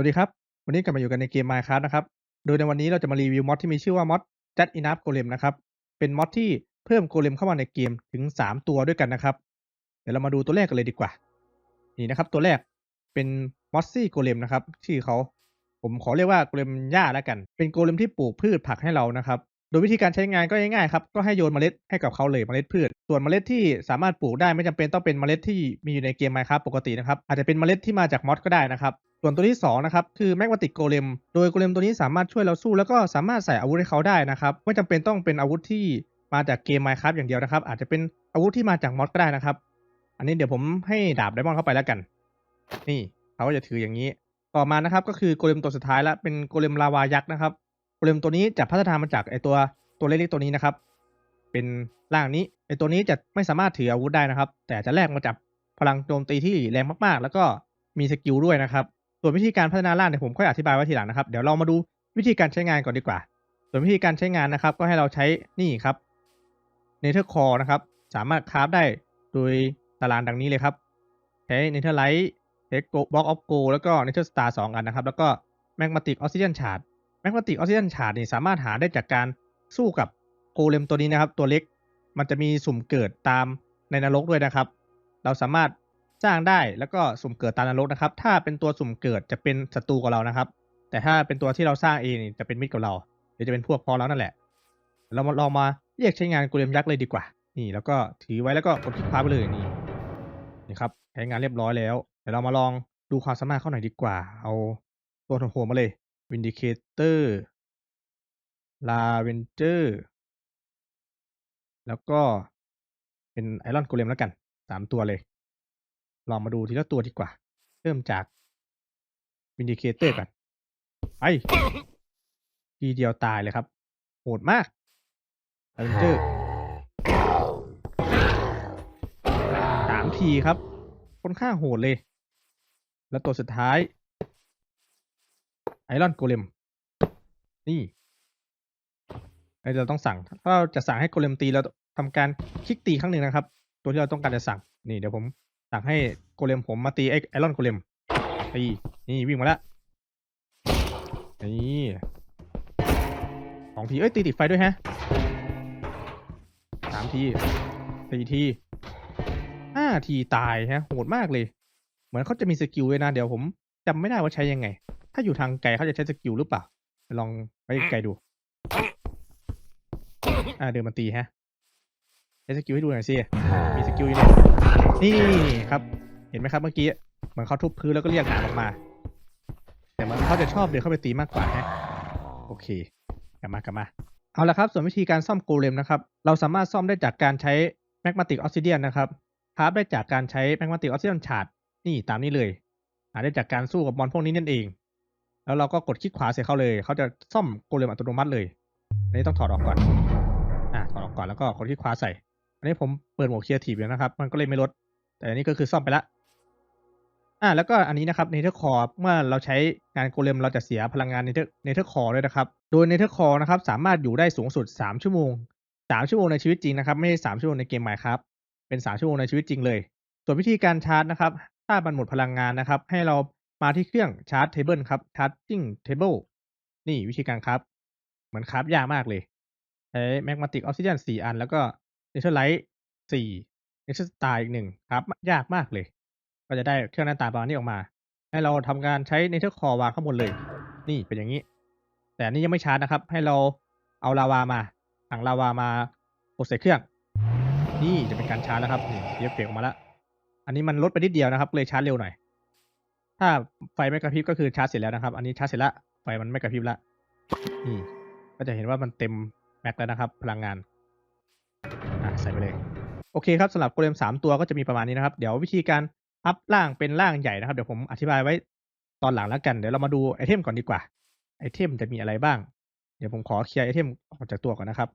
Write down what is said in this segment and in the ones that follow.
วัสดีครับ วันนี้กลับมาอยู่กันในเกม Minecraft นะครับ โดยในวันนี้เราจะมารีวิวมอดที่มีชื่อว่ามอด Just Enough Golem นะครับ เป็นมอดที่เพิ่มโกเลมเข้ามาในเกมถึง 3 ตัวด้วยกันนะครับ เดี๋ยวเรามาดูตัวแรกกันเลยดีกว่า นี่นะครับ ตัวแรกเป็นมอสซี่โกเลมนะครับชื่อเขา ผมขอเรียกว่าโกเลมหญ้าแล้วกัน เป็นโกเลมที่ปลูกพืชผักให้เรานะครับ โดยวิธีการใช้งานก็ง่ายๆครับ ก็ให้โยนเมล็ดให้กับเขาเลยเมล็ดพืช ส่วนเมล็ดที่สามารถปลูกได้ไม่จำเป็นต้องเป็นเมล็ดที่มีอยู่ในเกม Minecraft ปกตินะครับ อาจจะเป็นเมล็ดที่มาจากมอดก็ได้นะครับ ส่วนตัวที่2นะครับคือแมกมาติกโกเลมโดยโกเลมตัวนี้สามารถช่วยเราสู้ แล้วก็สามารถใส่อาวุธให้เขาได้นะครับไม่จำเป็นต้องเป็นอาวุธที่มาจากเกม Minecraft อย่างเดียวนะครับ อาจจะเป็นอาวุธที่มาจากมอดก็ได้นะครับ อันนี้เดี๋ยวผมให้ดาบไดมอนเข้าไปแล้วกัน นี่เขาก็จะถืออย่างนี้ ต่อมานะครับก็คือโกเลมตัวสุดท้ายล้วเป็นโกเลมลาวายักษ์นะครับโกเลมตัวนี้จะพัฒนามาจากไอตัวตัวเล็กๆตัวนี้นะครับ เป็นร่างนี้ไอตัวนี้จะไม่สามารถถืออาวุธได้นะครับ แต่จะแลกมาจากพลังโจมตีที่แรงมากๆ แล้วก็มีสกิลด้วยนะครับ ส่วนวิธีการพัฒนาร่างเนี่ยผมค่อยอธิบายไว้ทีหลังนะครับ เดี๋ยวเรามาดูวิธีการใช้งานก่อนดีกว่า ส่วนวิธีการใช้งานนะครับ ก็ให้เราใช้นี่ครับเนเธอร์คอร์นะครับ สามารถคราฟได้โดยตารางดังนี้เลยครับ ใช้เนเธอร์ไลท์เทคบล็อกออฟโกแล้วก็เนเธอร์สตาร์สองอันนะครับ แล้วก็แมกมาติกออสซิเดียนชาร์ดแมกมาติกออสซิเดียนชาร์ดนี่สามารถหาได้จากการสู้กับโกเลมตัวนี้นะครับ ตัวเล็ก มันจะมีสุ่มเกิดตามในนรกด้วยนะครับ เราสามารถ สร้างได้แล้วก็สุ่มเกิดตามนรกนะครับ ถ้าเป็นตัวสุ่มเกิดจะเป็นศัตรูกับเรานะครับ แต่ถ้าเป็นตัวที่เราสร้างเองจะเป็นมิตรกับเราเดี๋ยวจะเป็นพวกพองเรานั่นแหละ เรามาลองมาเรียกใช้งานโกเลมยักษ์เลยดีกว่า นี่แล้วก็ถือไว้แล้วก็กดคลิกคว้าไปเลยนี่นี่ครับใช้งานเรียบร้อยแล้วเดี๋ยวเรามาลองดูความสามารถเข้าหน่อยดีกว่า เอาตัวโหดมาเลย Vindicator Lavenger แล้วก็เป็นไอรอนโกเลมแล้วกันสามตัวเลย ลองมาดูทีละตัวดีกว่า เริ่มจากวินดิเคเตอร์ก่อนไปทีเดียวตายเลยครับ โหดมากไอรอนเจอร์สามทีครับค่อนข้างโหดเลย แล้วตัวสุดท้าย ไอรอนโกเลม นี่ไอเราต้องสั่ง ถ้าเราจะสั่งให้โกเลมตีเราทำการคลิกตีครั้งหนึ่งนะครับ ตัวที่เราต้องการจะสั่ง นี่เดี๋ยวผม สั่งให้โกเลมผมมาตีไอไอรอนโกเลมตีนี่วิ่งมาแล้วนี่สองทีเอ้ยตีติดไฟด้วยฮะสามทีสี่ทีห้าทีตายฮะโหดมากเลย เหมือนเขาจะมีสกิลด้วยนะ เดี๋ยวผมจำไม่ได้ว่าใช้ยังไง ถ้าอยู่ทางไกลเขาจะใช้สกิลหรือเปล่าลองไปไกลดู อ่าเดินมาตีฮะ ช้สกิลให้ดูหน่อยสิ มีสกิลอยู่เนี่ยนี่ครับ เห็นไหมครับเมื่อกี้ เหมือนเขาทุบพื้นแล้วก็เรียกหนามออกมา แต่มันเขาจะชอบเดินเข้าไปตีมากกว่าฮะโอเค กลับมากลับมา เอาละครับ ส่วนวิธีการซ่อมโกเลมนะครับ เราสามารถซ่อมได้จากการใช้แมกมาติกออสซิเดียนนะครับคราฟได้จากการใช้แมกมาติกออสซิเดียนชาร์ดนี่ตามนี้เลย หาได้จากการสู้กับบอลพวกนี้นั่นเอง แล้วเราก็กดคลิกขวาใส่เขาเลย เขาจะซ่อมโกเลมอัตโนมัติเลยอันนี้ต้องถอดออกก่อน อ่าถอดออกก่อนแล้วก็กดคลิกขวาใส่ อันนี้ผมเปิดโหมดครีเอทีฟแล้วนะครับ มันก็เลยไม่ลด แต่อันนี้ก็คือซ่อมไปละอ่าแล้วก็อันนี้นะครับเนเธอร์คอร์เมื่อเราใช้งานโกเลมเราจะเสียพลังงานเนเธอร์เนเธอร์คอร์ด้วยนะครับ โดยเนเธอร์คอร์นะครับสามารถอยู่ได้สูงสุด 3 ชั่วโมง 3 ชั่วโมงในชีวิตจริงนะครับ ไม่ใช่3ชั่วโมงในเกมใหม่ครับ เป็น 3 ชั่วโมงในชีวิตจริงเลย ส่วนวิธีการชาร์จนะครับ ถ้ามันหมดพลังงานนะครับ ให้เรามาที่เครื่องชาร์จเทเบิลครับชาร์จจิ้งเทเบิลนี่วิธีการครับ เหมือนครับยากมากเลยใช้แมกมาติกออ s ซิเดียนสี่อัน แล้วก็ เนเธอร์ไลท์สี่เนเธอร์สตาร์อีกหนึ่งครับ ยากมากเลย ก็จะได้เครื่องหน้าตาประมาณนี้ออกมา ให้เราทำการใช้เนเธอร์คอวางข้างบนเลย นี่เป็นอย่างนี้ แต่นนี้ยังไม่ชาร์จนะครับ ให้เราเอาลาวามาถังลาวามากดใส่เครื่อง นี่จะเป็นการชาร์จแล้วครับนี่เรียบเสียงออกมาแล้ว อันนี้มันลดไปนิดเดียวนะครับ เลยชาร์จเร็วหน่อย ถ้าไฟไม่กระพริบก็คือชาร์จเสร็จแล้วนะครับ อันนี้ชาร์จเสร็จแล้วไฟมันไม่กระพริบแล้วนี่ก็จะเห็นว่ามันเต็มแม็กแล้วนะครับ พลังงาน อะใส่ไปเลย โอเคครับสำหรับโกเลมสามตัวก็จะมีประมาณนี้นะครับ เดี๋ยววิธีการอัพร่างเป็นร่างใหญ่นะครับ เดี๋ยวผมอธิบายไว้ตอนหลังแล้วกัน เดี๋ยวเรามาดูไอเทมก่อนดีกว่า ไอเทมจะมีอะไรบ้าง เดี๋ยวผมขอเคลียร์ไอเทมออกจากตัวก่อนนะครับ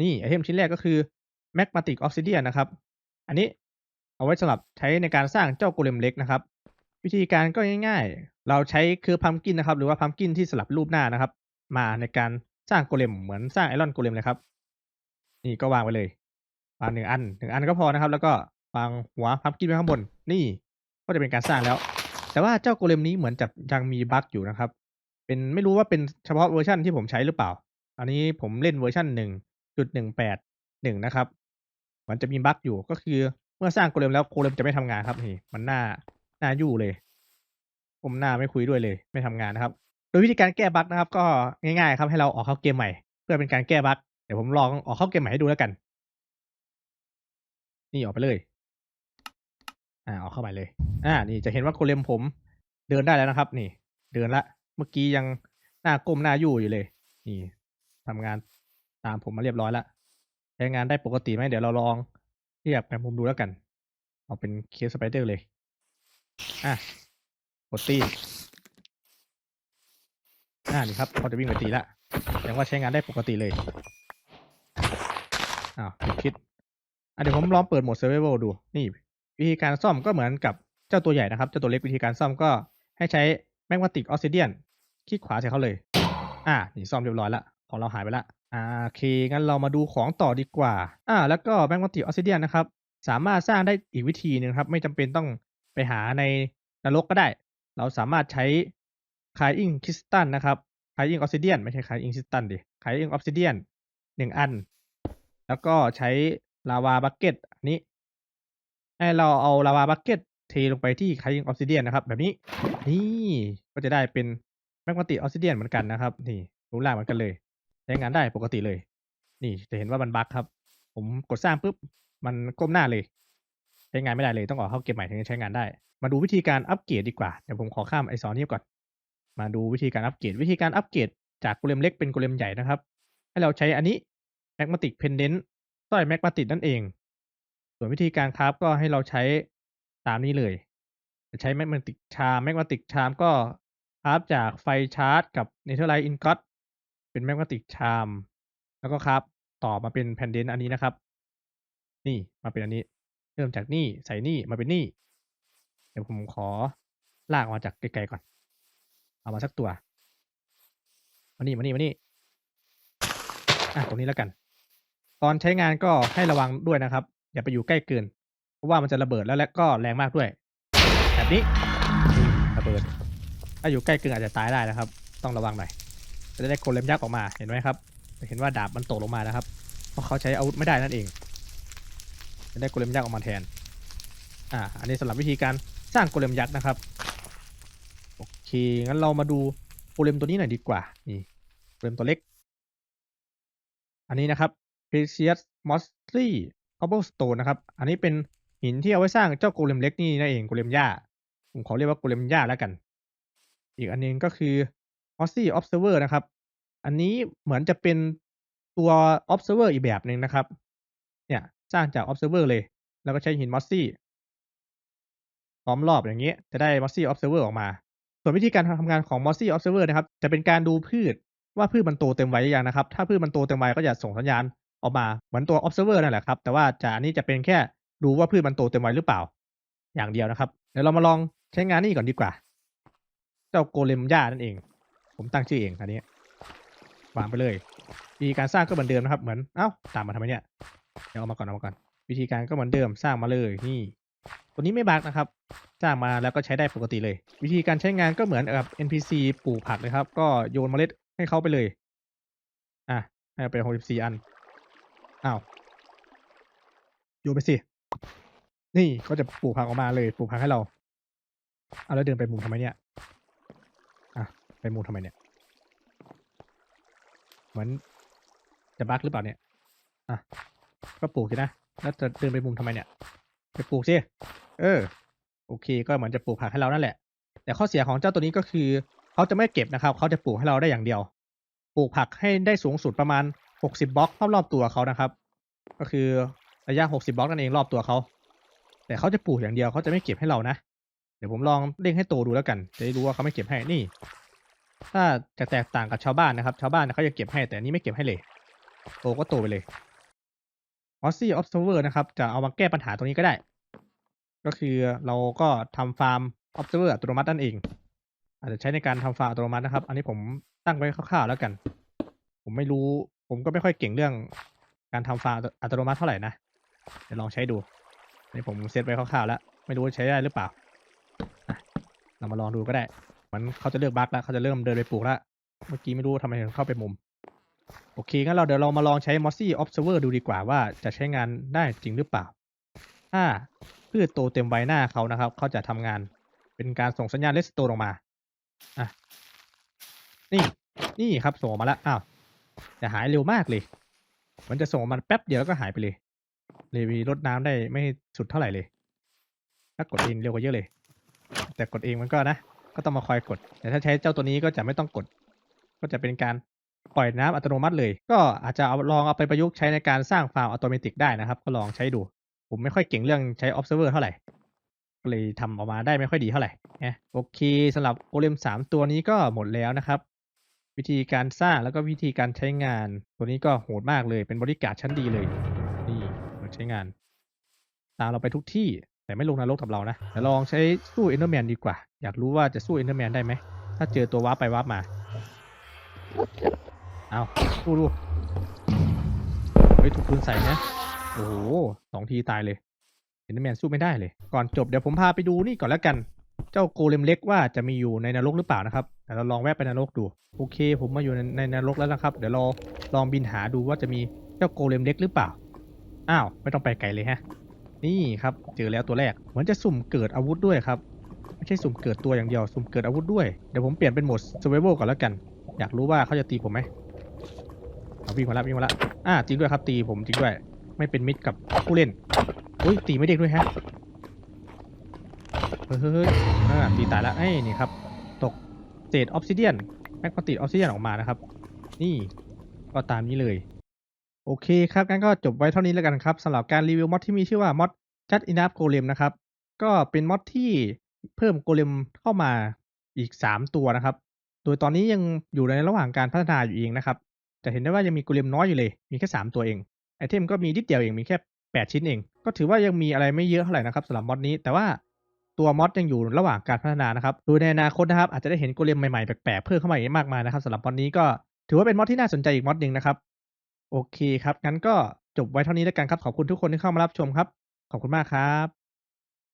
นี่ไอเทมชิ้นแรกก็คือ Magmatic Obsidian นะครับ อันนี้เอาไว้สำหรับใช้ในการสร้างเจ้าโกเลมเล็กนะครับ วิธีการก็ง่ายๆ เราใช้คือพัมกินนะครับ หรือว่าพัมกินที่สลับรูปหน้านะครับ มาในการสร้างโกเลมเหมือนสร้างไอรอนโกเลมเลยครับ นี่ก็วางไว้เลย วางหนึ่งอันหนึ่งอันก็พอนะครับ แล้วก็วางหัวพับกินไว้ข้างบน นี่ก็จะเป็นการสร้างแล้ว แต่ว่าเจ้าโกเลมนี้เหมือนจะยังมีบั๊กอยู่นะครับ เป็นไม่รู้ว่าเป็นเฉพาะเวอร์ชันที่ผมใช้หรือเปล่า อันนี้ผมเล่นเวอร์ชันหนึ่งจุดหนึ่งแปดหนึ่งนะครับ มันจะมีบั๊กอยู่ก็คือเมื่อสร้างโกเลมแล้วโกเลมจะไม่ทำงานครับนี่ มันหน้าหน้ายู่เลยผมหน้าไม่คุยด้วยเลย ไม่ทำงานนะครับ โดยวิธีการแก้บั๊กนะครับ ก็ง่ายๆ ครับให้เราออกเข้าเกมใหม่ เพื่อเป็นการแก้บั๊กเดี๋ยวผมลองออกเข้าเกมใหม่ให้ดูแล้วกัน นี่ออกไปเลย อ่าออกเข้าไปเลย อ่า นี่จะเห็นว่าโกเลมผมเดินได้แล้วนะครับ นี่ เดินละ เมื่อกี้ยังหน้าก้มหน้ายู่อยู่เลย นี่ทำงานตามผมมาเรียบร้อยละใช้งานได้ปกติไหมเดี๋ยวเราลองเทียบกับผมดูแล้วกัน เอาเป็นเคสสไปเดอร์เลย อะกดตีอ่านี่ครับเขาจะวิ่งไปตีละแสดงว่าใช้งานได้ปกติเลย อ้าวผิดคิด อะเดี๋ยวผมลองเปิดโหมด survival ดู นี่ วิธีการซ่อมก็เหมือนกับเจ้าตัวใหญ่นะครับ เจ้าตัวเล็กวิธีการซ่อมก็ให้ใช้แมกมาติกออสซิเดียนคลิกขวาใส่เขาเลย อ่า นี่ซ่อมเรียบร้อยละ ของเราหายไปละอ่าโอเค งั้นเรามาดูของต่อดีกว่า อ่า แล้วก็แมกมาติกออสซิเดียนนะครับ สามารถสร้างได้อีกวิธีหนึงครับ ไม่จำเป็นต้องไปหาในนรกก็ได้ เราสามารถใช้คายอิงคริสตัลนะครับคายอิงออสซิเดียนไม่ใช่คายอิงคริสตัลดิคายอิงออสซิเดียนหนึ่งอัน แล้วก็ใช้ ลาวาบักเก็ตอันนี้ ให้เราเอาลาวาบักเก็ตเทลงไปที่คายิงออสซิเดียนนะครับ แบบนี้ นี่ก็จะได้เป็นแมกมาติออสซิเดียนเหมือนกันนะครับ นี่รูปร่างเหมือนกันเลยใช้งานได้ปกติเลย นี่จะเห็นว่ามันบั๊กครับ ผมกดสร้างปุ๊บมันก้มหน้าเลย ใช้งานไม่ได้เลยต้องออกเข้าเกมใหม่ถึงจะใช้งานได้ มาดูวิธีการอัปเกรดดีกว่าเดี๋ยวผมขอข้ามไอสอนนี้ก่อน มาดูวิธีการอัปเกรดวิธีการอัปเกรดจากโกเลมเล็กเป็นโกเลมใหญ่นะครับ ให้เราใช้อันนี้แมกมาติกเพนเดนต์ สร้อยแมกมาติกนั่นเอง ส่วนวิธีการคราฟก็ให้เราใช้ตามนี้เลยจะใช้แมกมาติกชามแมกมาติกชามก็คราฟจากไฟชาร์จ กับเนเธอร์ไลท์อินก็ตเป็นแมกมาติกชาม แล้วก็ครับต่อมาเป็นแผ่นเดนอันนี้นะครับ นี่มาเป็นอันนี้ เริ่มจากนี่ใส่นี่มาเป็นนี่เดี๋ยวผมขอลากมาจากไกลๆก่อน เอามาสักตัวมานี่มานี่มานี่อะตรงนี้แล้วกัน ตอนใช้งานก็ให้ระวังด้วยนะครับ อย่าไปอยู่ใกล้เกิน เพราะว่ามันจะระเบิดแล้วและก็แรงมากด้วย แบบนี้ระเบิด ถ้าอยู่ใกล้เกินอาจจะตายได้นะครับ ต้องระวังหน่อย จะได้โกเลมยักษ์ออกมา เห็นไหมครับ เห็นว่าดาบมันตกลงมานะครับ เพราะเขาใช้อาวุธไม่ได้นั่นเอง จะได้โกเลมยักษ์ออกมาแทน อ่า อันนี้สำหรับวิธีการสร้างโกเลมยักษ์นะครับ โอเค งั้นเรามาดูโกเลมตัวนี้หน่อยดีกว่า นี่โกเลมตัวเล็ก อันนี้นะครับ Precious Mossy Cobblestone นะครับ อันนี้เป็นหินที่เอาไว้สร้างเจ้าโกเลมเล็กนี่นั่นเองโกเลมหญ้า ผมขอเรียกว่าโกเลมหญ้าแล้วกัน อีกอันหนึงก็คือ Mossy Observer นะครับ อันนี้เหมือนจะเป็นตัว observer อีกแบบหนึ่งนะครับ เนี่ยสร้างจาก observer เลย แล้วก็ใช้หิน mossy ล้อมรอบอย่างนี้ จะได้ mossy observer ออกมา ส่วนวิธีการทำงานของ mossy observer นะครับ จะเป็นการดูพืชว่าพืชมันโตเต็มวัยหรือยังนะครับ ถ้าพืชมันโตเต็มวัยก็จะส่งสัญญาณ ออกมาเหมือนตัว observer นั่นแหละครับ แต่ว่าจะอันนี้จะเป็นแค่ดูว่าพืชมันโตเต็มวัยหรือเปล่า อย่างเดียวนะครับ เดี๋ยวเรามาลองใช้งานนี่ก่อนดีกว่า เจ้าโกเลมหญ้านั่นเอง ผมตั้งชื่อเองอันนี้วางไปเลยวิธีการสร้างก็เหมือนเดิมนะครับ เหมือน เอ้า ตามมาทำไมเนี่ย เดี๋ยวเอามาก่อนเอามาก่อน วิธีการก็เหมือนเดิมสร้างมาเลยนี่ ตัวนี้ไม่บักนะครับ สร้างมาแล้วก็ใช้ได้ปกติเลย วิธีการใช้งานก็เหมือนกับ NPC ปลูกผักเลยครับ ก็โยนเมล็ดให้เขาไปเลย อะ ให้เอาไปหกสิบสี่อัน อ้าวโยนไปสิ นี่เขาจะปลูกผักออกมาเลยปลูกผักให้เราเอาแล้วเดินไปมุมทำไมเนี่ยอะไปมุมทำไมเนี่ยเหมือนจะบั๊กหรือเปล่าเนี่ยอะก็ปลูกสินะแล้วจะเดินไปมุมทำไมเนี่ยไปปลูกสิเออ โอเค ก็เหมือนจะปลูกผักให้เรานั่นแหละ แต่ข้อเสียของเจ้าตัวนี้ก็คือเขาจะไม่เก็บนะครับเขาจะปลูกให้เราได้อย่างเดียว ปลูกผักให้ได้สูงสุดประมาณ 60บบล็อกรอบๆตัวเขานะครับ ก็คือระยะ60บบล็อกนั่นเองรอบตัวเขา แต่เขาจะปลูกอย่างเดียวเขาจะไม่เก็บให้เรานะ เดี๋ยวผมลองเร่งให้โตดูแล้วกัน จะได้รู้ว่าเขาไม่เก็บให้ นี่ ถ้าจะแตกต่างกับชาวบ้านนะครับ ชาวบ้านเขาจะเก็บให้ แต่นี้ไม่เก็บให้เลย โตก็โตไปเลย Mossy Observer นะครับ จะเอามาแก้ปัญหาตรงนี้ก็ได้ ก็คือเราก็ทำฟาร์ม Observer อัตโนมัตินั่นเอง อาจจะใช้ในการทำฟาร์มอัตโนมัตินะครับ อันนี้ผมตั้งไว้คร่าวๆแล้วกัน ผมไม่รู้ ผมก็ไม่ค่อยเก่งเรื่องการทำฟาร์มอัตโนมัติเท่าไหร่นะ เดี๋ยวลองใช้ดูนนี้ผมเซตไว้คร่าวๆแล้ว ไม่รู้ใช้ได้หรือเปล่า เรามาลองดูก็ได้ มันเขาจะเลือกบั๊กแล้วเขาจะเริ่มเดินไปปลูกแล้ว เมื่อกี้ไม่รู้ทำไมถึงเข้าไปมุม โอเคงั้นเราเดี๋ยวเรามาลองใช้ Mossy Observer ดูดีกว่าว่าจะใช้งานได้จริงหรือเปล่า ถ้าพืชโตเต็มใบหน้าเขานะครับ เขาจะทำงานเป็นการส่งสัญญาณเลสโตลงมา อะ นี่ นี่ครับส่งมาแล้ว อ้าว แต่หายเร็วมากเลย มันจะส่งออกมาแป๊บเดียวแล้วก็หายไปเลย เลยมีรดน้ำได้ไม่สุดเท่าไหร่เลย ถ้ากดเองเร็วกว่าเยอะเลย แต่กดเองมันก็นะ ก็ต้องมาคอยกด แต่ถ้าใช้เจ้าตัวนี้ก็จะไม่ต้องกด ก็จะเป็นการปล่อยน้ำอัตโนมัติเลย ก็อาจจะเอาลองเอาไปประยุกต์ใช้ในการสร้างฟาร์มอัตโนมัติได้นะครับ ก็ลองใช้ดู ผมไม่ค่อยเก่งเรื่องใช้ observer เท่าไหร่ก็เลยทำออกมาได้ไม่ค่อยดีเท่าไหร่นะโอเคสำหรับโกเลมสามตัวนี้ก็หมดแล้วนะครับ วิธีการสร้างแล้วก็วิธีการใช้งาน ตัวนี้ก็โหดมากเลยเป็นบริการชั้นดีเลย นี่มันใช้งาน ตามเราไปทุกที่แต่ไม่ลงนรกกับเรานะเดี๋ยวลองใช้สู้เอนเดอร์แมนดีกว่า อยากรู้ว่าจะสู้เอนเดอร์แมนได้ไหม ถ้าเจอตัววาร์ปไปวาร์ปมา เอาสู้ดูเฮ้ยถูกปืนใส่นะ โอ้โหสองทีตายเลยเอนเดอร์แมนสู้ไม่ได้เลย ก่อนจบเดี๋ยวผมพาไปดูนี่ก่อนแล้วกัน เจ้าโกเลมเล็กว่าจะมีอยู่ในนรกหรือเปล่านะครับเดี๋ยวเราลองแวะไปนรกดู โอเค ผมมาอยู่ในในนรกแล้วนะครับ เดี๋ยวเราลองบินหาดูว่าจะมีเจ้าโกเลมเล็กหรือเปล่า อ้าว ไม่ต้องไปไกลเลยฮะ นี่ครับเจอแล้วตัวแรก เหมือนจะสุ่มเกิดอาวุธด้วยครับ ไม่ใช่สุ่มเกิดตัวอย่างเดียว สุ่มเกิดอาวุธด้วย เดี๋ยวผมเปลี่ยนเป็นโหมด survival ก่อนแล้วกัน อยากรู้ว่าเขาจะตีผมไหมเอาวิ่งมาล้ววิ่งมาล้วอ่าจริงด้วยครับตีผมจริงด้วย ไม่เป็นมิตรกับผู้เล่นอุ้ยตีไม่เด็กด้วยฮะ ฮ้ยเฮ้ยอ่าตีตายแล้วเอ้ยนี่ครับ ตกเศษออฟซิเดียนแมกมาติดออฟซิเดียนออกมานะครับ นี่ก็ตามนี้เลย โอเคครับงั้นก็จบไว้เท่านี้แล้วกันครับสำหรับการรีวิวมอดที่มีชื่อว่ามอด Just Enough Golem นะครับ ก็เป็นมอดที่เพิ่มโกเลมเข้ามาอีก 3 ตัวนะครับ โดยตอนนี้ยังอยู่ในระหว่างการพัฒนาอยู่เองนะครับ จะเห็นได้ว่ายังมีโกเลมน้อยอยู่เลย มีแค่ 3 ตัวเอง ไอเทมก็มีนิดเดียวเอง มีแค่ 8 ชิ้นเอง ก็ถือว่ายังมีอะไรไม่เยอะเท่าไหร่นะครับสำหรับมอดนี้ แต่ว่า ตัวมอสยังอยู่ระหว่างการพัฒนานะครับดูในอนาคตนะครับอาจจะได้เห็นโกเลมใหม่ๆ แปลกๆเพิ่มเข้ามาอีกมากมายนะครับสำหรับมอสนี้ก็ถือว่าเป็นมอสที่น่าสนใจอีกมอสหนึ่งนะครับ โอเคครับงั้นก็จบไว้เท่านี้แล้วกันครับขอบคุณทุกคนที่เข้ามารับชมครับ ขอบคุณมากครับ